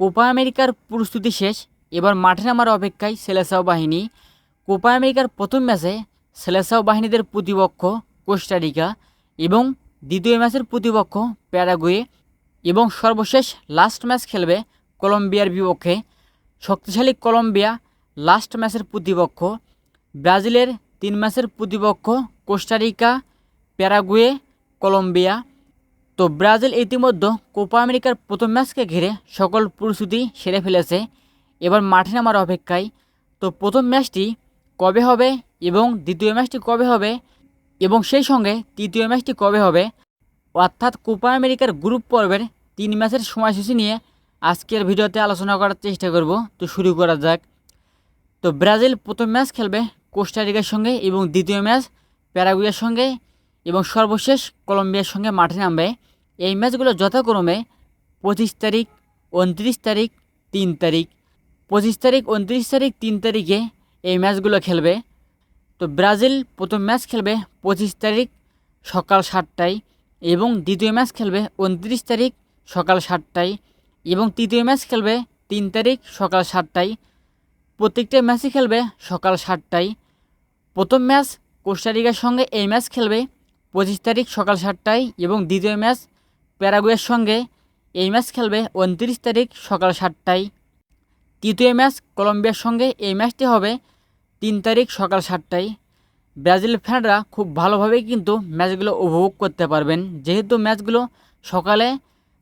Copa আমেরিকার প্রস্তুতি শেষ, এবার মাঠে নামার অপেক্ষায় সেলেসাও বাহিনী। কোপা আমেরিকার প্রথম ম্যাচে সেলেসাও বাহিনীদের প্রতিপক্ষ কোস্টারিকা এবং দ্বিতীয় ম্যাচের প্রতিপক্ষ প্যারাগুয়ে এবং সর্বশেষ লাস্ট ম্যাচ খেলবে কলম্বিয়ার বিপক্ষে। শক্তিশালী কলম্বিয়া লাস্ট ম্যাচের প্রতিপক্ষ, ব্রাজিলের তিন ম্যাচের প্রতিপক্ষ কোস্টারিকা প্যারাগুয়ে, কলম্বিয়া তো ব্রাজিল ইতিমধ্যে কোপা আমেরিকার প্রথম ম্যাচকে ঘিরে সকল প্রস্তুতি সেরে ফেলেছে। এবার মাঠে নামার অপেক্ষায় তো প্রথম ম্যাচটি কবে হবে এবং দ্বিতীয় ম্যাচটি কবে হবে এবং সেই সঙ্গে তৃতীয় ম্যাচটি কবে হবে? অর্থাৎ কোপা আমেরিকার গ্রুপ পর্বের তিন ম্যাচের সময়সূচি নিয়ে আজকের ভিডিওতে আলোচনা করার চেষ্টা করব। তো শুরু করা যাক। তো ব্রাজিল প্রথম ম্যাচ খেলবে কোস্টারিকার সঙ্গে এবং দ্বিতীয় ম্যাচ প্যারাগুয়ের সঙ্গে এবং সর্বশেষ কলম্বিয়ার সঙ্গে মাঠে নামবে। এই ম্যাচগুলো যথাক্রমে পঁচিশ তারিখ, উনত্রিশ তারিখ, তিন তারিখ। পঁচিশ তারিখ, উনত্রিশ তারিখ, তিন তারিখে এই ম্যাচগুলো খেলবে। তো ব্রাজিল প্রথম ম্যাচ খেলবে পঁচিশ তারিখ সকাল সাতটায় এবং দ্বিতীয় ম্যাচ খেলবে উনত্রিশ তারিখ সকাল সাতটায় এবং তৃতীয় ম্যাচ খেলবে তিন তারিখ সকাল সাতটায়। প্রত্যেকটা ম্যাচই খেলবে সকাল সাতটায়। প্রথম ম্যাচ কোস্টারিকার সঙ্গে এই ম্যাচ খেলবে পঁচিশ তারিখ সকাল সাতটায় এবং দ্বিতীয় ম্যাচ প্যারাগুয়ের সঙ্গে এই ম্যাচ খেলবে উনত্রিশ তারিখ সকাল সাতটায়। তৃতীয় ম্যাচ কলম্বিয়ার সঙ্গে এই ম্যাচটি হবে তিন তারিখ সকাল সাতটায়। ব্রাজিল ফ্যানরা খুব ভালোভাবেই কিন্তু ম্যাচগুলো উপভোগ করতে পারবেন। যেহেতু ম্যাচগুলো সকালে,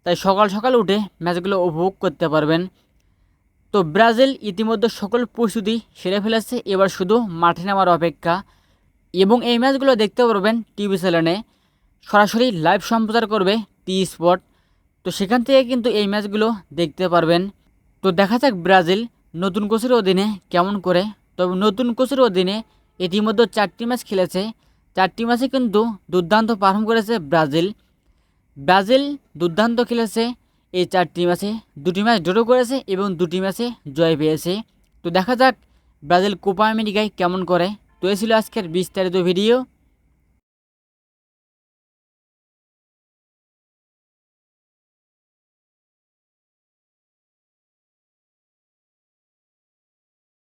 তাই সকাল সকাল উঠে ম্যাচগুলো উপভোগ করতে পারবেন। তো ব্রাজিল ইতিমধ্যে সকল প্রস্তুতি সেরে ফেলেছে, এবার শুধু মাঠে নামার অপেক্ষা। এবং এই ম্যাচগুলো দেখতে পারবেন টিভি চ্যানেলে। সরাসরি লাইভ সম্প্রচার করবে টি স্পট তো সেখান থেকে কিন্তু এই ম্যাচগুলো দেখতে পারবেন। তো দেখা যাক ব্রাজিল নতুন কোচের অধীনে কেমন করে। তবে নতুন কোচের অধীনে ইতিমধ্যে চারটি ম্যাচ খেলেছে। চারটি ম্যাচে কিন্তু দুর্দান্ত পারফর্ম করেছে ব্রাজিল। ব্রাজিল দুর্দান্ত খেলেছে এই চারটি ম্যাচে। দুটি ম্যাচ ড্র করেছে এবং দুটি ম্যাচে জয় পেয়েছে। তো দেখা যাক ব্রাজিল কোপা আমেরিকায় কেমন করে। তো এ ছিল আজকের বিস্তারিত ভিডিও।